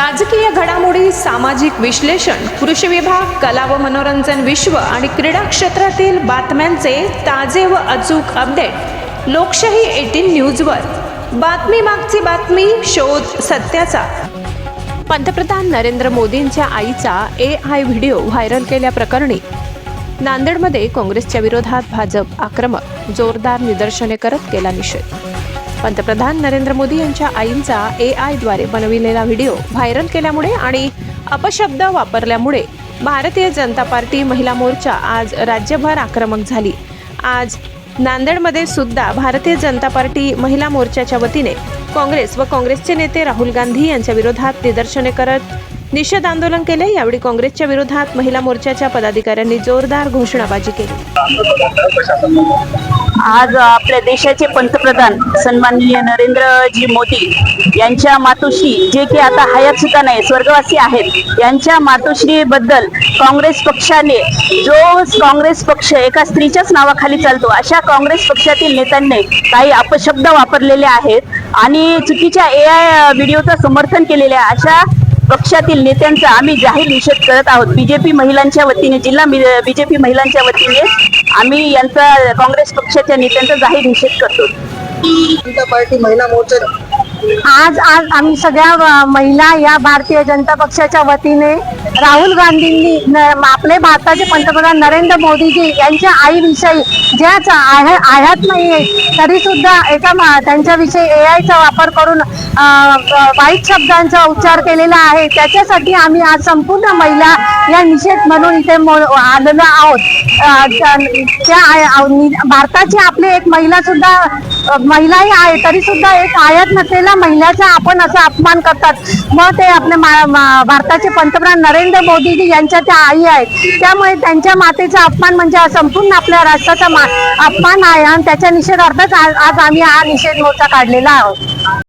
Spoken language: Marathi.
राजकीय घडामोडी सामाजिक विश्लेषण कृषी विभाग कला व मनोरंजन विश्व आणि क्रीडा क्षेत्रातील बातम्यांचे ताजे व अचूक अपडेट लोकशाही एटीन न्यूजवर. बातमी मागची बातमी शोध सत्याचा. पंतप्रधान नरेंद्र मोदींच्या आईचा ए आय व्हिडिओ व्हायरल केल्याप्रकरणी नांदेडमध्ये काँग्रेसच्या विरोधात भाजप आक्रमक जोरदार निदर्शने करत केला निषेध. पंतप्रधान नरेंद्र मोदी यांच्या आईंचा ए आयद्वारे बनविलेला व्हिडिओ व्हायरल केल्यामुळे आणि अपशब्द वापरल्यामुळे भारतीय जनता पार्टी महिला मोर्चा आज राज्यभर आक्रमक झाली. आज नांदेडमध्ये सुद्धा भारतीय जनता पार्टी महिला मोर्चाच्या वतीने काँग्रेस व काँग्रेसचे नेते राहुल गांधी यांच्या विरोधात निदर्शने करत निषेध आंदोलन केले. यावेळी काँग्रेसच्या विरोधात महिला मोर्चाच्या पदाधिकाऱ्यांनी जोरदार घोषणाबाजी केली. आज आपल्या देशाचे पंतप्रधान सन्माननीय नरेंद्रजी मोदी यांच्या मातोश्री जे की आता हयात सुद्धा नाही स्वर्गवासी आहेत यांच्या मातोश्रीबद्दल काँग्रेस पक्षाने जो काँग्रेस पक्ष एका स्त्रीच्याच नावाखाली चालतो अशा काँग्रेस पक्षातील नेत्यांनी काही अपशब्द वापरलेले आहेत आणि चुकीच्या ए आय व्हिडिओचं समर्थन केलेले आहे. अशा पक्षातील नेत्यांचा आम्ही जाहीर निषेध करत आहोत. बीजेपी महिलांच्या वतीने जिल्हा बीजेपी महिलांच्या वतीने आम्ही यांचा काँग्रेस पक्षाच्या नेत्यांचा जाहीर निषेध करतो. जनता पार्टी महिला मोर्चा आज आज आम्ही सगळ्या महिला या भारतीय जनता पक्षाच्या वतीने राहुल गांधींनी न- आपले भारताचे पंतप्रधान नरेंद्र मोदीजी यांच्या आईविषयी ज्याच आहे आयात नाहीये तरी सुद्धा एका त्यांच्याविषयी ए आयचा वापर करून वाईट शब्दांचा उच्चार केलेला आहे. त्याच्यासाठी आम्ही आज संपूर्ण महिला या निषेध म्हणून इथे मो- आलेलो आहोत. त्या- भारताची आपली एक महिला सुद्धा महिलाही आहे तरी सुद्धा एक आयात नसलेल्या महिलाचा आपण असा अपमान करतात. मग ते आपले भारताचे पंतप्रधान नरेंद्र मोदीजी यांच्या त्या आई आहेत. त्यामुळे त्यांच्या मातेचा अपमान म्हणजे संपूर्ण आपल्या राष्ट्राचा अपमान आहे. आणि त्याच्या निषेधार्थच आज आम्ही हा निषेध मोर्चा काढलेला आहोत.